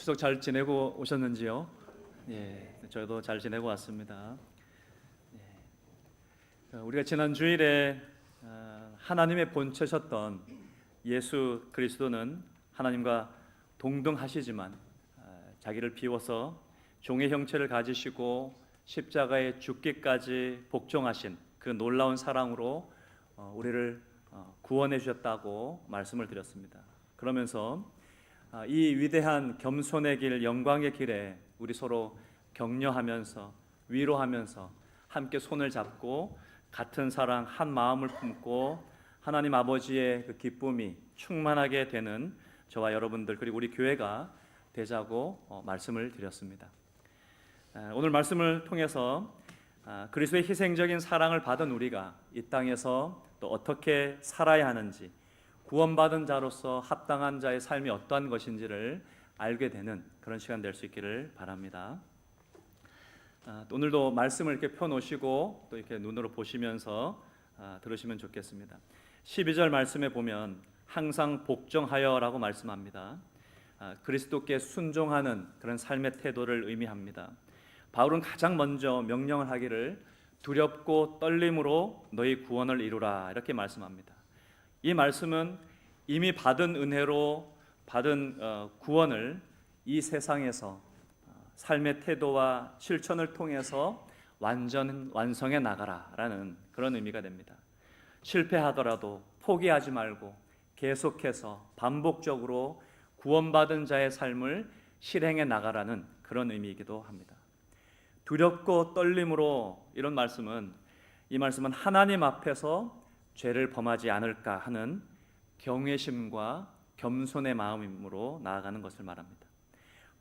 추석 잘 지내고 오셨는지요? 예, 저도 잘 지내고 왔습니다. 예. 어, 우리가 지난 주일에 어, 하나님의 본체셨던 예수 그리스도는 하나님과 동등하시지만 어, 자기를 비워서 종의 형체를 가지시고 십자가에 죽기까지 복종하신 그 놀라운 사랑으로 어, 우리를 어, 구원해 주셨다고 말씀을 드렸습니다. 그러면서 아, 이 위대한 겸손의 길, 영광의 길에 우리 서로 격려하면서 위로하면서 함께 손을 잡고 같은 사랑 한 마음을 품고 하나님 아버지의 그 기쁨이 충만하게 되는 저와 여러분들 그리고 우리 교회가 되자고 어, 말씀을 드렸습니다. 아, 오늘 말씀을 통해서 아, 그리스도의 희생적인 사랑을 받은 우리가 이 땅에서 또 어떻게 살아야 하는지 구원받은 자로서 합당한 자의 삶이 어떠한 것인지를 알게 되는 그런 시간 될 수 있기를 바랍니다. 아, 또 오늘도 말씀을 이렇게 펴놓으시고 또 이렇게 눈으로 보시면서 아, 들으시면 좋겠습니다. 12절 말씀에 보면 항상 복종하여라고 말씀합니다. 아, 그리스도께 순종하는 그런 삶의 태도를 의미합니다. 바울은 가장 먼저 명령을 하기를 두렵고 떨림으로 너희 구원을 이루라 이렇게 말씀합니다. 이 말씀은 이미 받은 은혜로 받은 어, 구원을 이 세상에서 어, 삶의 태도와 실천을 통해서 완전 완성해 나가라라는 그런 의미가 됩니다. 실패하더라도 포기하지 말고 계속해서 반복적으로 구원받은 자의 삶을 실행해 나가라는 그런 의미이기도 합니다. 두렵고 떨림으로 이런 말씀은 이 말씀은 하나님 앞에서 죄를 범하지 않을까 하는 경외심과 겸손의 마음으로 나아가는 것을 말합니다.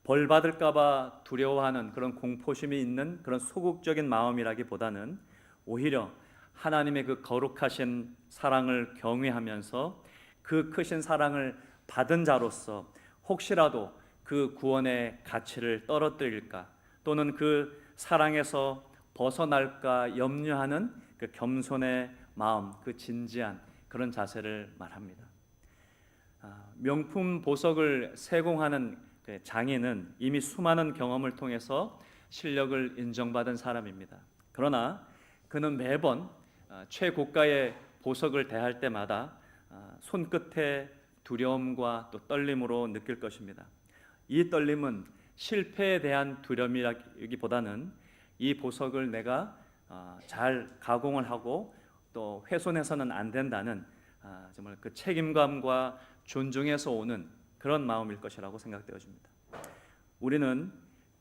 벌 받을까봐 두려워하는 그런 공포심이 있는 그런 소극적인 마음이라기보다는 오히려 하나님의 그 거룩하신 사랑을 경외하면서 그 크신 사랑을 받은 자로서 혹시라도 그 구원의 가치를 떨어뜨릴까 또는 그 사랑에서 벗어날까 염려하는 그 겸손의 마음, 그 진지한 그런 자세를 말합니다. 아, 명품 보석을 세공하는 그 장인은 이미 수많은 경험을 통해서 실력을 인정받은 사람입니다. 그러나 그는 매번 아, 최고가의 보석을 대할 때마다 아, 손끝에 두려움과 또 떨림으로 느낄 것입니다. 이 떨림은 실패에 대한 두려움이라기보다는 이 보석을 내가 잘 가공을 하고 또 훼손해서는 안 된다는 정말 그 책임감과 존중에서 오는 그런 마음일 것이라고 생각되어집니다. 우리는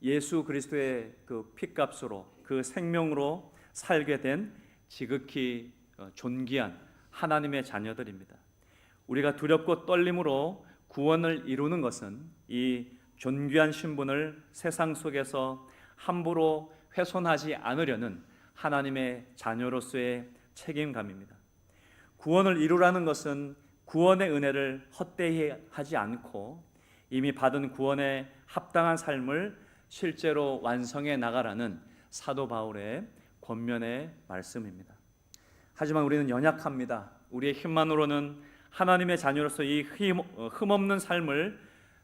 예수 그리스도의 그 피값으로 그 생명으로 살게 된 지극히 어, 존귀한 하나님의 자녀들입니다. 우리가 두렵고 떨림으로 구원을 이루는 것은 이 존귀한 신분을 세상 속에서 함부로 훼손하지 않으려는 하나님의 자녀로서의 책임감입니다. 구원을 이루라는 것은 구원의 은혜를 헛되이 하지 않고 이미 받은 구원에 합당한 삶을 실제로 완성해 나가라는 사도 바울의 권면의 말씀입니다. 하지만 우리는 연약합니다. 우리의 힘만으로는 하나님의 자녀로서 이 흠없는 삶을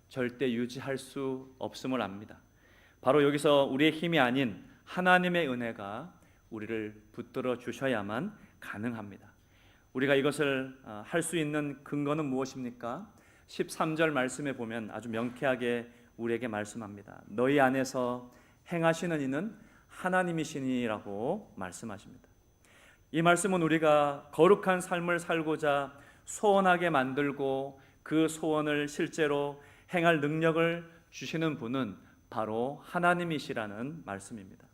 절대 유지할 수 없음을 압니다. 바로 여기서 우리의 힘이 아닌 하나님의 은혜가 우리를 붙들어 주셔야만 가능합니다. 우리가 이것을 어, 할수 있는 근거는 무엇입니까? 13절 말씀에 보면 아주 명쾌하게 우리에게 말씀합니다. 너희 안에서 행하시는 이는 하나님이시니라고 말씀하십니다. 이 말씀은 우리가 거룩한 삶을 살고자 소원하게 만들고 그 소원을 실제로 행할 능력을 주시는 분은 바로 하나님이시라는 말씀입니다.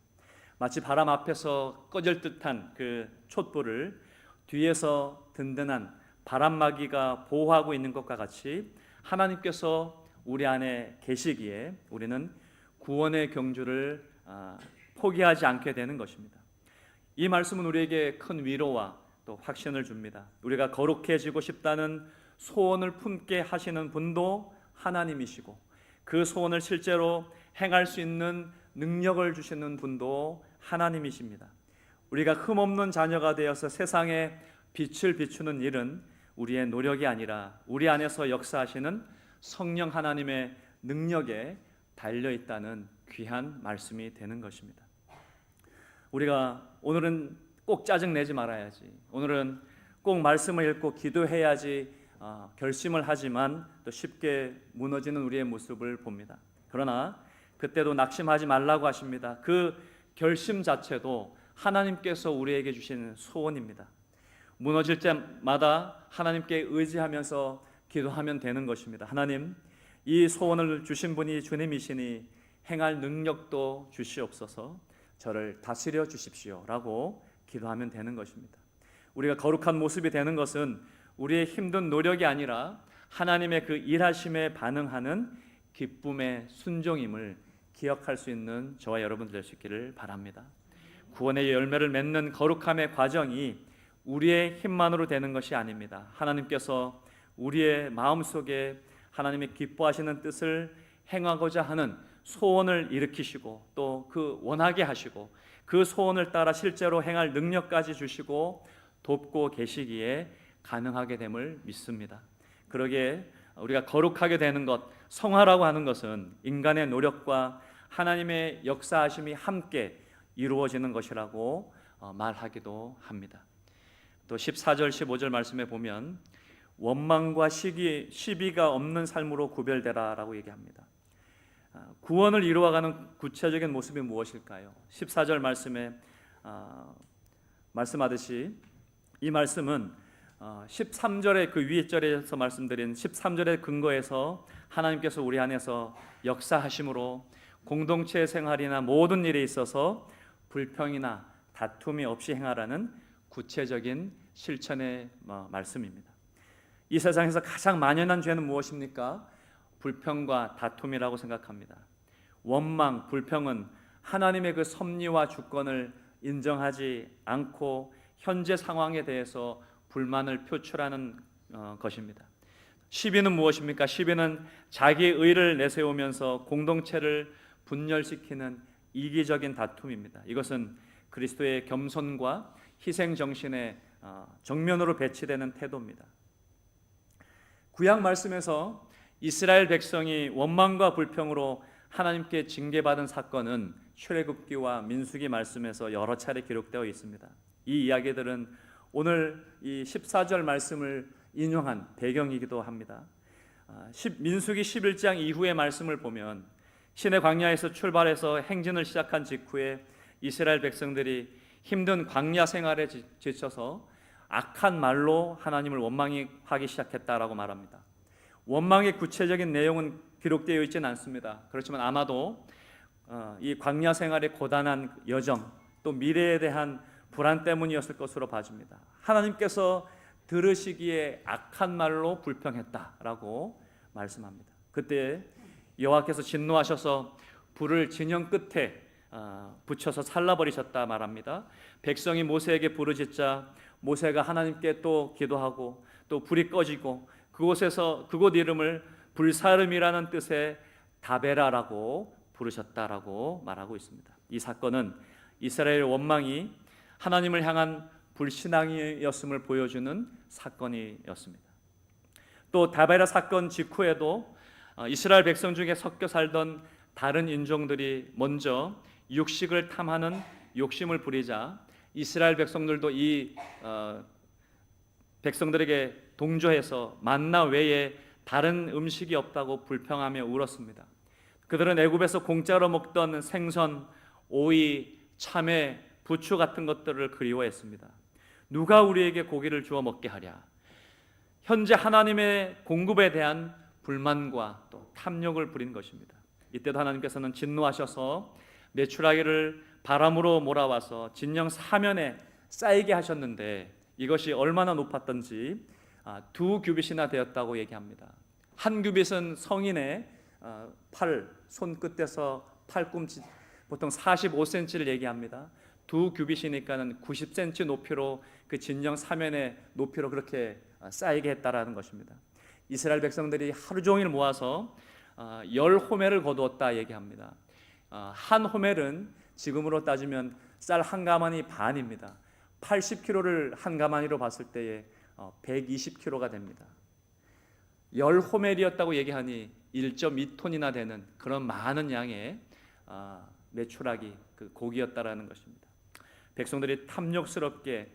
마치 바람 앞에서 꺼질 듯한 그 촛불을 뒤에서 든든한 바람막이가 보호하고 있는 것과 같이 하나님께서 우리 안에 계시기에 우리는 구원의 경주를 아, 포기하지 않게 되는 것입니다. 이 말씀은 우리에게 큰 위로와 또 확신을 줍니다. 우리가 거룩해지고 싶다는 소원을 품게 하시는 분도 하나님이시고 그 소원을 실제로 행할 수 있는 능력을 주시는 분도 하나님이십니다. 우리가 흠없는 자녀가 되어서 세상에 빛을 비추는 일은 우리의 노력이 아니라 우리 안에서 역사하시는 성령 하나님의 능력에 달려 있다는 귀한 말씀이 되는 것입니다. 우리가 오늘은 꼭 짜증 내지 말아야지. 오늘은 꼭 말씀을 읽고 기도해야지 어, 결심을 하지만 또 쉽게 무너지는 우리의 모습을 봅니다. 그러나 그때도 낙심하지 말라고 하십니다. 그 결심 자체도 하나님께서 우리에게 주신 소원입니다. 무너질 때마다 하나님께 의지하면서 기도하면 되는 것입니다. 하나님, 이 소원을 주신 분이 주님이시니 행할 능력도 주시옵소서 저를 다스려 주십시오 라고 기도하면 되는 것입니다. 우리가 거룩한 모습이 되는 것은 우리의 힘든 노력이 아니라 하나님의 그 일하심에 반응하는 기쁨의 순종임을 기억할 수 있는 저와 여러분들 될 수 있기를 바랍니다. 구원의 열매를 맺는 거룩함의 과정이 우리의 힘만으로 되는 것이 아닙니다. 하나님께서 우리의 마음속에 하나님의 기뻐하시는 뜻을 행하고자 하는 소원을 일으키시고 또 그 원하게 하시고 그 소원을 따라 실제로 행할 능력까지 주시고 돕고 계시기에 가능하게 됨을 믿습니다. 그러기에 우리가 거룩하게 되는 것, 성화라고 하는 것은 인간의 노력과 하나님의 역사하심이 함께 이루어지는 것이라고 어, 말하기도 합니다. 또 14절 15절 말씀에 보면 원망과 시기, 시비가 없는 삶으로 구별되라라고 얘기합니다. 아, 구원을 이루어가는 구체적인 모습이 무엇일까요? 14절 말씀에 아, 말씀하듯이 이 말씀은 어, 13절의 그 위에 절에서 말씀드린 13절의 근거에서 하나님께서 우리 안에서 역사하심으로 공동체 생활이나 모든 일에 있어서 불평이나 다툼이 없이 행하라는 구체적인 실천의 어, 말씀입니다. 이 세상에서 가장 만연한 죄는 무엇입니까? 불평과 다툼이라고 생각합니다. 원망, 불평은 하나님의 그 섭리와 주권을 인정하지 않고 현재 상황에 대해서 불만을 표출하는 어, 것입니다. 시비는 무엇입니까? 시비는 자기의 의를 내세우면서 공동체를 분열시키는 이기적인 다툼입니다. 이것은 그리스도의 겸손과 희생 정신의 어, 정면으로 배치되는 태도입니다. 구약 말씀에서 이스라엘 백성이 원망과 불평으로 하나님께 징계받은 사건은 출애굽기와 민수기 말씀에서 여러 차례 기록되어 있습니다. 이 이야기들은 오늘 이 14절 말씀을 인용한 배경이기도 합니다. 아, 민수기 11장 이후의 말씀을 보면 신의 광야에서 출발해서 행진을 시작한 직후에 이스라엘 백성들이 힘든 광야 생활에 지쳐서 악한 말로 하나님을 원망하기 시작했다라고 말합니다. 원망의 구체적인 내용은 기록되어 있지는 않습니다. 그렇지만 아마도 어, 이 광야 생활의 고단한 여정 또 미래에 대한 불안 때문이었을 것으로 봐집니다. 하나님께서 들으시기에 악한 말로 불평했다라고 말씀합니다. 그때 여호와께서 진노하셔서 불을 진영 끝에 어, 붙여서 살라버리셨다 말합니다. 백성이 모세에게 부르짖자 모세가 하나님께 또 기도하고 또 불이 꺼지고 그곳에서 그곳 이름을 불사름이라는 뜻의 다베라라고 부르셨다라고 말하고 있습니다. 이 사건은 이스라엘 원망이 하나님을 향한 불신앙이었음을 보여주는 사건이었습니다. 또 다베라 사건 직후에도 어, 이스라엘 백성 중에 섞여 살던 다른 인종들이 먼저 육식을 탐하는 욕심을 부리자 이스라엘 백성들도 이 어, 백성들에게 동조해서 만나 외에 다른 음식이 없다고 불평하며 울었습니다. 그들은 애굽에서 공짜로 먹던 생선, 오이, 참외, 부추 같은 것들을 그리워했습니다. 누가 우리에게 고기를 주어 먹게 하랴? 현재 하나님의 공급에 대한 불만과 또 탐욕을 부린 것입니다. 이때도 하나님께서는 진노하셔서 메추라기를 바람으로 몰아와서 진영 사면에 쌓이게 하셨는데 이것이 얼마나 높았던지 아, 두 규빗이나 되었다고 얘기합니다. 한 규빗은 성인의 아, 팔 손끝에서 팔꿈치 보통 45cm를 얘기합니다. 두 규빗이니까는 90cm 높이로 그 진영 사면의 높이로 그렇게 아, 쌓이게 했다라는 것입니다. 이스라엘 백성들이 하루 종일 모아서 열 호멜을 거두었다 얘기합니다. 한 호멜은 지금으로 따지면 쌀 한 가마니 반입니다. 80kg를 한 가마니로 봤을 때에 120kg가 어, 됩니다. 열 호멜이었다고 얘기하니 1.2톤이나 되는 그런 많은 양의 아, 매출하기 그 고기였다라는 것입니다. 백성들이 탐욕스럽게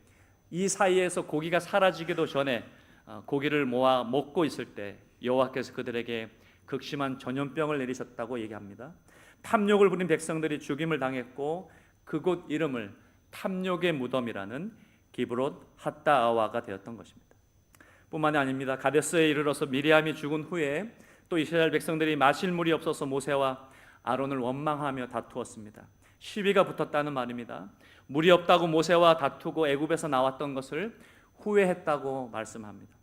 이 사이에서 고기가 사라지기도 전에 아, 고기를 모아 먹고 있을 때 여호와께서 그들에게 극심한 전염병을 내리셨다고 얘기합니다. 탐욕을 부린 백성들이 죽임을 당했고 그곳 이름을 탐욕의 무덤이라는 기브롯 핫다아와가 되었던 것입니다. 뿐만이 아닙니다. 가데스에 이르러서 미리암이 죽은 후에 또 이스라엘 백성들이 마실 물이 없어서 모세와 아론을 원망하며 다투었습니다. 시비가 붙었다는 말입니다. 물이 없다고 모세와 다투고 애굽에서 나왔던 것을 후회했다고 말씀합니다.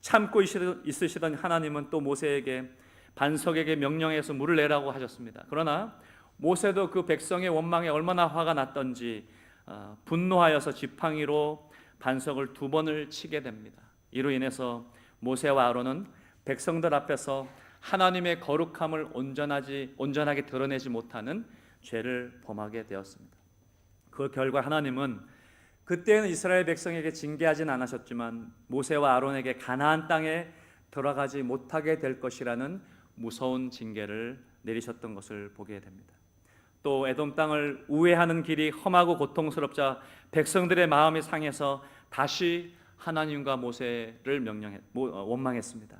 참고 있으시던 하나님은 또 모세에게 반석에게 명령해서 물을 내라고 하셨습니다. 그러나 모세도 그 백성의 원망에 얼마나 화가 났던지 어, 분노하여서 지팡이로 반석을 두 번을 치게 됩니다. 이로 인해서 모세와 아론은 백성들 앞에서 하나님의 거룩함을 온전하지 온전하게 드러내지 못하는 죄를 범하게 되었습니다. 그 결과 하나님은 그때는 이스라엘 백성에게 징계하진 않으셨지만 모세와 아론에게 가나안 땅에 들어가지 못하게 될 것이라는 무서운 징계를 내리셨던 것을 보게 됩니다. 또 에돔 땅을 우회하는 길이 험하고 고통스럽자 백성들의 마음이 상해서 다시 하나님과 모세를 명령했 어, 원망했습니다.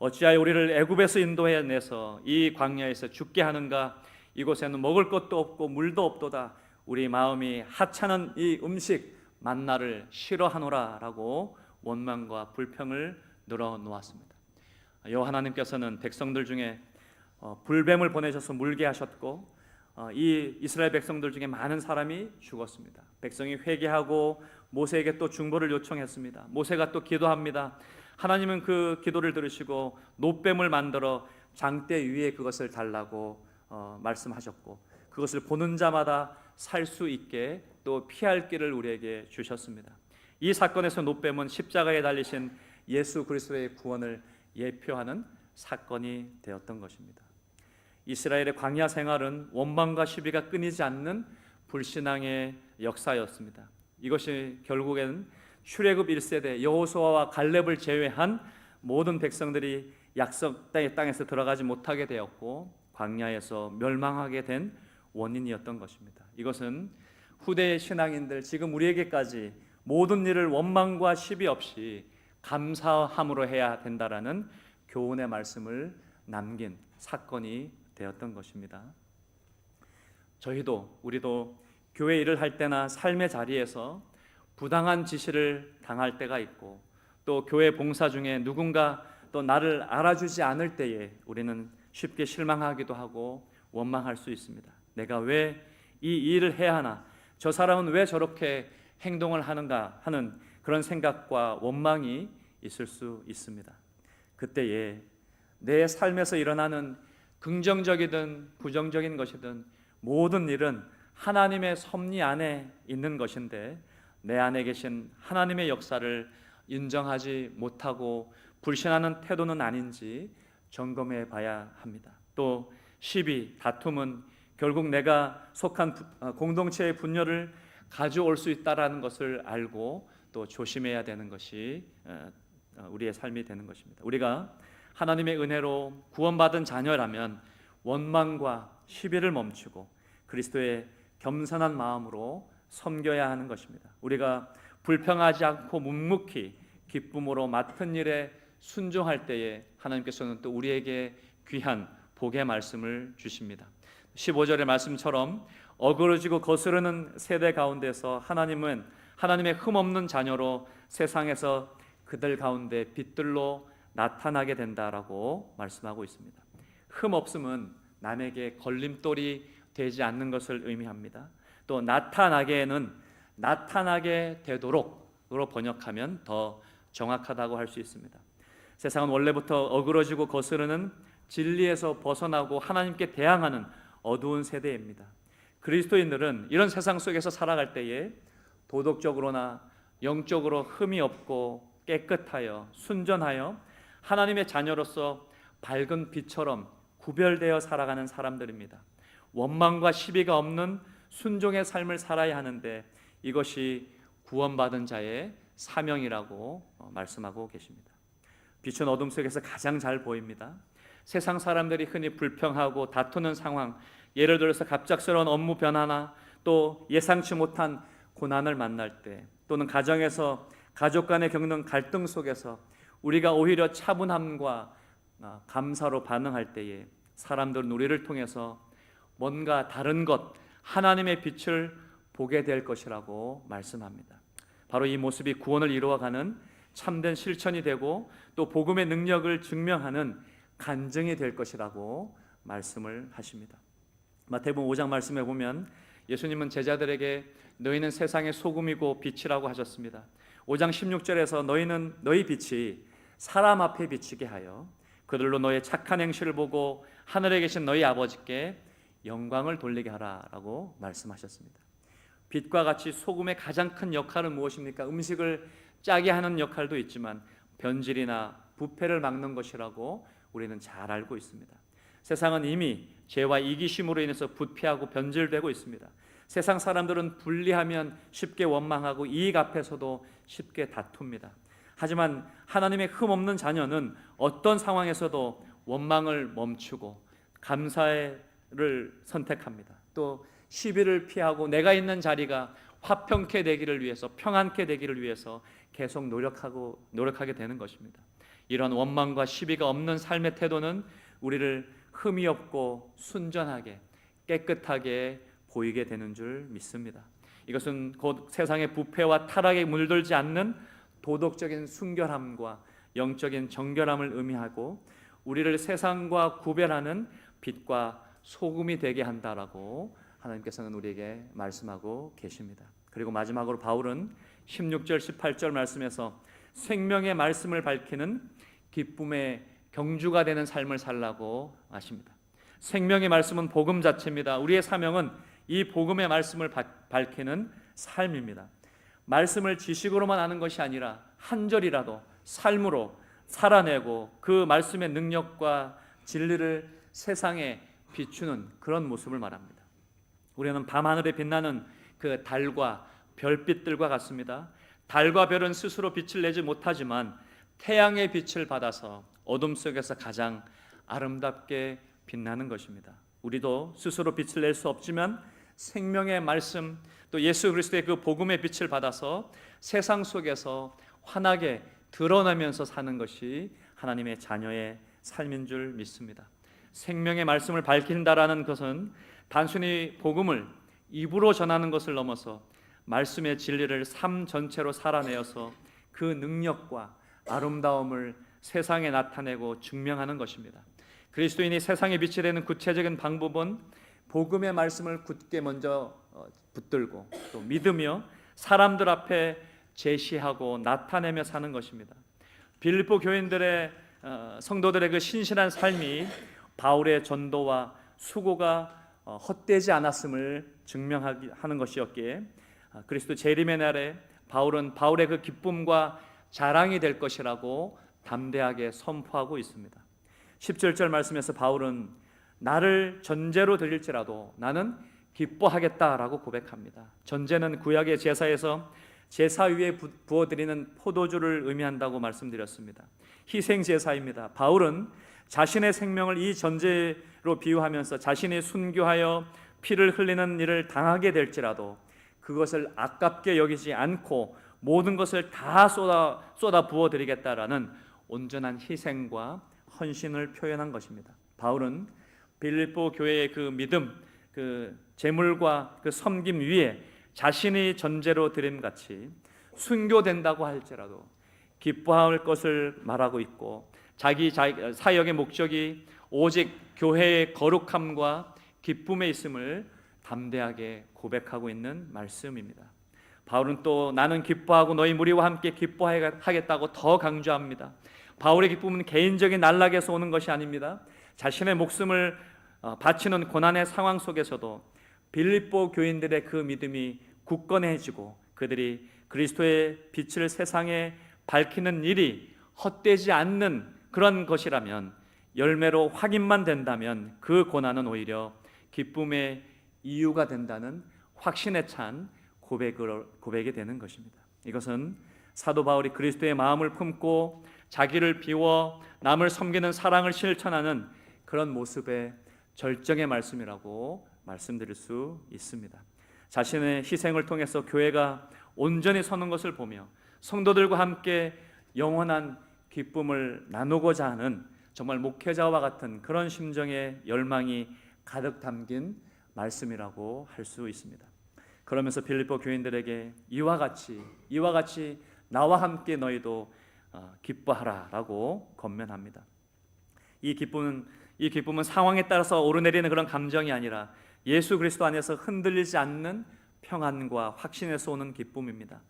어찌하여 우리를 애굽에서 인도해 내서 이 광야에서 죽게 하는가 이곳에는 먹을 것도 없고 물도 없도다 우리 마음이 하찮은 이 음식 만나를 싫어하노라라고 원망과 불평을 늘어 놓았습니다. 여호와 하나님께서는 백성들 중에 어, 불뱀을 보내셔서 물게 하셨고 어, 이 이스라엘 백성들 중에 많은 사람이 죽었습니다. 백성이 회개하고 모세에게 또 중보를 요청했습니다. 모세가 또 기도합니다. 하나님은 그 기도를 들으시고 노뱀을 만들어 장대 위에 그것을 달라고 어, 말씀하셨고 그것을 보는 자마다 살 수 있게 또 피할 길을 우리에게 주셨습니다. 이 사건에서 노뱀은 십자가에 달리신 예수 그리스도의 구원을 예표하는 사건이 되었던 것입니다. 이스라엘의 광야 생활은 원망과 시비가 끊이지 않는 불신앙의 역사였습니다. 이것이 결국에는 출애굽 1세대 여호수아와 갈렙을 제외한 모든 백성들이 약속 땅에서 들어가지 못하게 되었고 광야에서 멸망하게 된 원인이었던 것입니다. 이것은 후대의 신앙인들 지금 우리에게까지 모든 일을 원망과 시비 없이 감사함으로 해야 된다라는 교훈의 말씀을 남긴 사건이 되었던 것입니다. 저희도 우리도 교회 일을 할 때나 삶의 자리에서 부당한 지시를 당할 때가 있고 또 교회 봉사 중에 누군가 또 나를 알아주지 않을 때에 우리는 쉽게 실망하기도 하고 원망할 수 있습니다. 내가 왜 이 일을 해야 하나? 저 사람은 왜 저렇게 행동을 하는가 하는 그런 생각과 원망이 있을 수 있습니다. 그때에 내 삶에서 일어나는 긍정적이든 부정적인 것이든 모든 일은 하나님의 섭리 안에 있는 것인데 내 안에 계신 하나님의 역사를 인정하지 못하고 불신하는 태도는 아닌지 점검해 봐야 합니다. 또 시비, 다툼은 결국 내가 속한 어, 공동체의 분열을 가져올 수 있다라는 것을 알고 또 조심해야 되는 것이 어, 어, 우리의 삶이 되는 것입니다. 우리가 하나님의 은혜로 구원받은 자녀라면 원망과 시비를 멈추고 그리스도의 겸손한 마음으로 섬겨야 하는 것입니다. 우리가 불평하지 않고 묵묵히 기쁨으로 맡은 일에 순종할 때에 하나님께서는 또 우리에게 귀한 복의 말씀을 주십니다. 15절의 말씀처럼 어그러지고 거스르는 세대 가운데서 하나님은 하나님의 흠없는 자녀로 세상에서 그들 가운데 빛들로 나타나게 된다라고 말씀하고 있습니다. 흠 없음은 남에게 걸림돌이 되지 않는 것을 의미합니다. 또 나타나게는 나타나게 되도록으로 번역하면 더 정확하다고 할 수 있습니다. 세상은 원래부터 어그러지고 거스르는 진리에서 벗어나고 하나님께 대항하는 어두운 세대입니다. 그리스도인들은 이런 세상 속에서 살아갈 때에 도덕적으로나 영적으로 흠이 없고 깨끗하여 순전하여 하나님의 자녀로서 밝은 빛처럼 구별되어 살아가는 사람들입니다. 원망과 시비가 없는 순종의 삶을 살아야 하는데 이것이 구원받은 자의 사명이라고 어, 말씀하고 계십니다. 빛은 어둠 속에서 가장 잘 보입니다. 세상 사람들이 흔히 불평하고 다투는 상황, 예를 들어서 갑작스러운 업무 변화나 또 예상치 못한 고난을 만날 때 또는 가정에서 가족 간에 겪는 갈등 속에서 우리가 오히려 차분함과 아, 감사로 반응할 때에 사람들은 우리를 통해서 뭔가 다른 것 하나님의 빛을 보게 될 것이라고 말씀합니다. 바로 이 모습이 구원을 이루어가는 참된 실천이 되고 또 복음의 능력을 증명하는 간증이 될 것이라고 말씀을 하십니다. 마태복음 5장 말씀에 보면 예수님은 제자들에게 너희는 세상의 소금이고 빛이라고 하셨습니다. 5장 16절에서 너희는 너희 빛이 사람 앞에 비치게 하여 그들로 너의 착한 행실을 보고 하늘에 계신 너희 아버지께 영광을 돌리게 하라라고 말씀하셨습니다. 빛과 같이 소금의 가장 큰 역할은 무엇입니까? 음식을 짜게 하는 역할도 있지만 변질이나 부패를 막는 것이라고 우리는 잘 알고 있습니다. 세상은 이미 죄와 이기심으로 인해서 부패하고 변질되고 있습니다. 세상 사람들은 분리하면 쉽게 원망하고 이익 앞에서도 쉽게 다툽니다. 하지만 하나님의 흠 없는 자녀는 어떤 상황에서도 원망을 멈추고 감사를 선택합니다. 또 시비를 피하고 내가 있는 자리가 화평케 되기를 위해서 평안케 되기를 위해서 계속 노력하고 노력하게 되는 것입니다. 이런 원망과 시비가 없는 삶의 태도는 우리를 흠이 없고 순전하게 깨끗하게 보이게 되는 줄 믿습니다. 이것은 곧 세상의 부패와 타락에 물들지 않는 도덕적인 순결함과 영적인 정결함을 의미하고 우리를 세상과 구별하는 빛과 소금이 되게 한다라고 하나님께서는 우리에게 말씀하고 계십니다. 그리고 마지막으로 바울은 16절 18절 말씀에서 생명의 말씀을 밝히는 기쁨의 경주가 되는 삶을 살라고 하십니다. 생명의 말씀은 복음 자체입니다. 우리의 사명은 이 복음의 말씀을 밝히는 삶입니다. 말씀을 지식으로만 아는 것이 아니라 한 절이라도 삶으로 살아내고 그 말씀의 능력과 진리를 세상에 비추는 그런 모습을 말합니다. 우리는 밤하늘에 빛나는 그 달과 별빛들과 같습니다. 달과 별은 스스로 빛을 내지 못하지만 태양의 빛을 받아서 어둠 속에서 가장 아름답게 빛나는 것입니다. 우리도 스스로 빛을 낼 수 없지만 생명의 말씀 또 예수 그리스도의 그 복음의 빛을 받아서 세상 속에서 환하게 드러나면서 사는 것이 하나님의 자녀의 삶인 줄 믿습니다. 생명의 말씀을 밝힌다라는 것은 단순히 복음을 입으로 전하는 것을 넘어서 말씀의 진리를 삶 전체로 살아내어서 그 능력과 아름다움을 세상에 나타내고 증명하는 것입니다. 그리스도인이 세상에 빛이 되는 구체적인 방법은 복음의 말씀을 굳게 먼저 어, 붙들고 또 믿으며 사람들 앞에 제시하고 나타내며 사는 것입니다. 빌립보 교인들의 어, 성도들의 그 신실한 삶이 바울의 전도와 수고가 어, 헛되지 않았음을 증명하는 것이었기에 아, 그리스도 재림의 날에 바울은 바울의 그 기쁨과 자랑이 될 것이라고 담대하게 선포하고 있습니다. 17절 말씀에서 바울은 나를 전제로 드릴지라도 나는 기뻐하겠다라고 고백합니다. 전제는 구약의 제사에서 제사 위에 부어드리는 포도주를 의미한다고 말씀드렸습니다. 희생 제사입니다. 바울은 자신의 생명을 이 전제로 비유하면서 자신이 순교하여 피를 흘리는 일을 당하게 될지라도 그것을 아깝게 여기지 않고 모든 것을 다 쏟아 쏟아 부어 드리겠다라는 온전한 희생과 헌신을 표현한 것입니다. 바울은 빌립보 교회의 그 믿음, 그 재물과 그 섬김 위에 자신이 전제로 드림 같이 순교된다고 할지라도 기뻐할 것을 말하고 있고 자기 사역의 목적이 오직 교회의 거룩함과 기쁨에 있음을 담대하게 고백하고 있는 말씀입니다. 바울은 또 나는 기뻐하고 너희 무리와 함께 기뻐하겠다고 더 강조합니다. 바울의 기쁨은 개인적인 난락에서 오는 것이 아닙니다. 자신의 목숨을 어, 바치는 고난의 상황 속에서도 빌립보 교인들의 그 믿음이 굳건해지고 그들이 그리스도의 빛을 세상에 밝히는 일이 헛되지 않는 그런 것이라면 열매로 확인만 된다면 그 고난은 오히려 기쁨의 이유가 된다는 확신에 찬 고백을, 고백이 되는 것입니다. 이것은 사도 바울이 그리스도의 마음을 품고 자기를 비워 남을 섬기는 사랑을 실천하는 그런 모습의 절정의 말씀이라고 말씀드릴 수 있습니다. 자신의 희생을 통해서 교회가 온전히 서는 것을 보며 성도들과 함께 영원한 기쁨을 나누고자 하는 정말 목회자와 같은 그런 심정의 열망이 가득 담긴 말씀이라고 할 수 있습니다. 그러면서 빌립보 교인들에게 이와 같이 이와 같이 나와 함께 너희도 어, 기뻐하라라고 권면합니다. 이 기쁨은 이 기쁨은 상황에 따라서 오르내리는 그런 감정이 아니라 예수 그리스도 안에서 흔들리지 않는 평안과 확신에서 오는 기쁨입니다.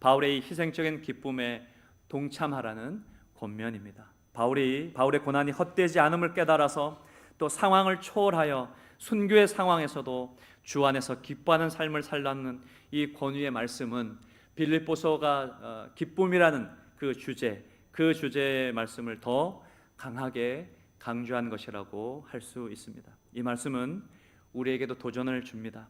바울의 이 희생적인 기쁨에 동참하라는 권면입니다. 바울이 바울의 고난이 헛되지 않음을 깨달아서 또 상황을 초월하여 순교의 상황에서도 주 안에서 기뻐하는 삶을 살라는 이 권위의 말씀은 빌립보서가 어, 기쁨이라는 그 주제, 그 주제의 말씀을 더 강하게 강조한 것이라고 할 수 있습니다. 이 말씀은 우리에게도 도전을 줍니다.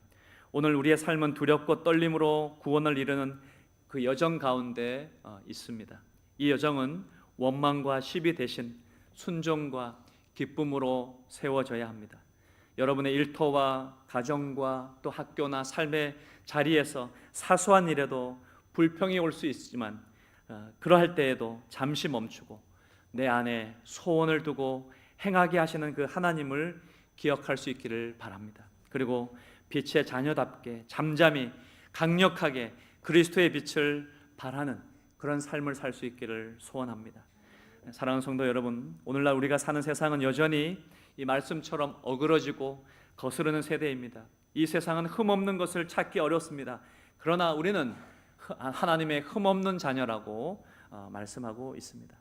오늘 우리의 삶은 두렵고 떨림으로 구원을 이루는 그 여정 가운데 어, 있습니다. 이 여정은 원망과 시비 대신 순종과 기쁨으로 세워져야 합니다. 여러분의 일터와 가정과 또 학교나 삶의 자리에서 사소한 일에도 불평이 올 수 있지만 어, 그러할 때에도 잠시 멈추고 내 안에 소원을 두고 행하게 하시는 그 하나님을 기억할 수 있기를 바랍니다. 그리고 빛의 자녀답게 잠잠히 강력하게 그리스도의 빛을 발하는 그런 삶을 살 수 있기를 소원합니다. 사랑하는 성도 여러분, 오늘날 우리가 사는 세상은 여전히 이 말씀처럼 어그러지고 거스르는 세대입니다. 이 세상은 흠없는 것을 찾기 어렵습니다. 그러나 우리는 하나님의 흠없는 자녀라고 어, 말씀하고 있습니다.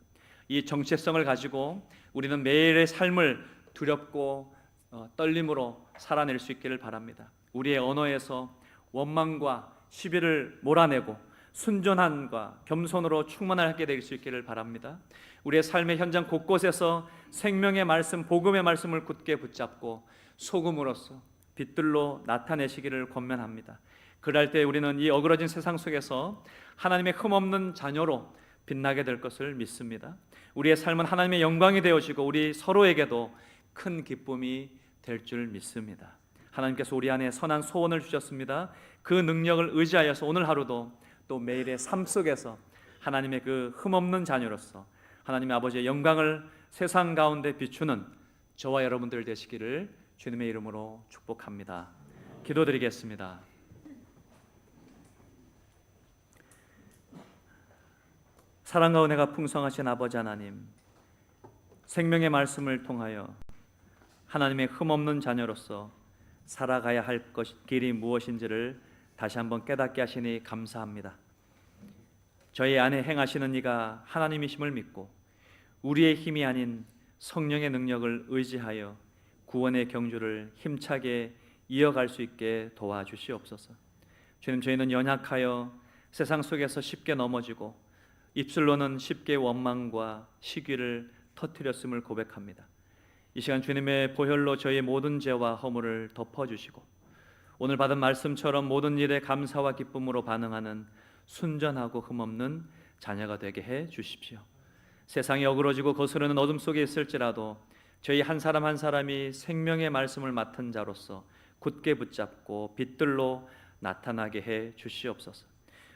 이 정체성을 가지고 우리는 매일의 삶을 두렵고 어, 떨림으로 살아낼 수 있기를 바랍니다. 우리의 언어에서 원망과 시비를 몰아내고 순전함과 겸손으로 충만하게 될 수 있기를 바랍니다. 우리의 삶의 현장 곳곳에서 생명의 말씀, 복음의 말씀을 굳게 붙잡고 소금으로서 빛들로 나타내시기를 권면합니다. 그럴 때 우리는 이 어그러진 세상 속에서 하나님의 흠없는 자녀로 빛나게 될 것을 믿습니다. 우리의 삶은 하나님의 영광이 되어지고 우리 서로에게도 큰 기쁨이 될 줄 믿습니다. 하나님께서 우리 안에 선한 소원을 주셨습니다. 그 능력을 의지하여서 오늘 하루도 또 매일의 삶 속에서 하나님의 그 흠없는 자녀로서 하나님의 아버지의 영광을 세상 가운데 비추는 저와 여러분들 되시기를 주님의 이름으로 축복합니다. 기도드리겠습니다. 사랑과 은혜가 풍성하신 아버지 하나님, 생명의 말씀을 통하여 하나님의 흠없는 자녀로서 살아가야 할 것, 길이 무엇인지를 다시 한번 깨닫게 하시니 감사합니다. 저희 안에 행하시는 이가 하나님이심을 믿고 우리의 힘이 아닌 성령의 능력을 의지하여 구원의 경주를 힘차게 이어갈 수 있게 도와주시옵소서. 주님 저희는 연약하여 세상 속에서 쉽게 넘어지고 입술로는 쉽게 원망과 시기를 터뜨렸음을 고백합니다. 이 시간 주님의 보혈로 저희의 모든 죄와 허물을 덮어 주시고 오늘 받은 말씀처럼 모든 일에 감사와 기쁨으로 반응하는 순전하고 흠없는 자녀가 되게 해 주십시오. 세상이 어그러지고 거스르는 어둠 속에 있을지라도 저희 한 사람 한 사람이 생명의 말씀을 맡은 자로서 굳게 붙잡고 빛들로 나타나게 해 주시옵소서.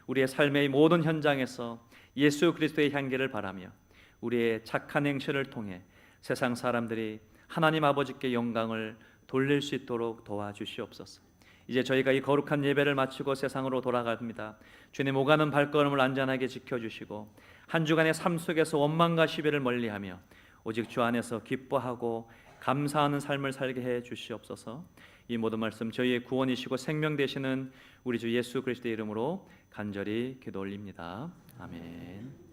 우리의 삶의 모든 현장에서 예수 그리스도의 향기를 바라며 우리의 착한 행실을 통해 세상 사람들이 하나님 아버지께 영광을 돌릴 수 있도록 도와주시옵소서. 이제 저희가 이 거룩한 예배를 마치고 세상으로 돌아갑니다. 주님 오가는 발걸음을 안전하게 지켜주시고 한 주간의 삶 속에서 원망과 시비를 멀리하며 오직 주 안에서 기뻐하고 감사하는 삶을 살게 해 주시옵소서. 이 모든 말씀 저희의 구원이시고 생명 되시는 우리 주 예수 그리스도의 이름으로 간절히 기도 올립니다. 아멘.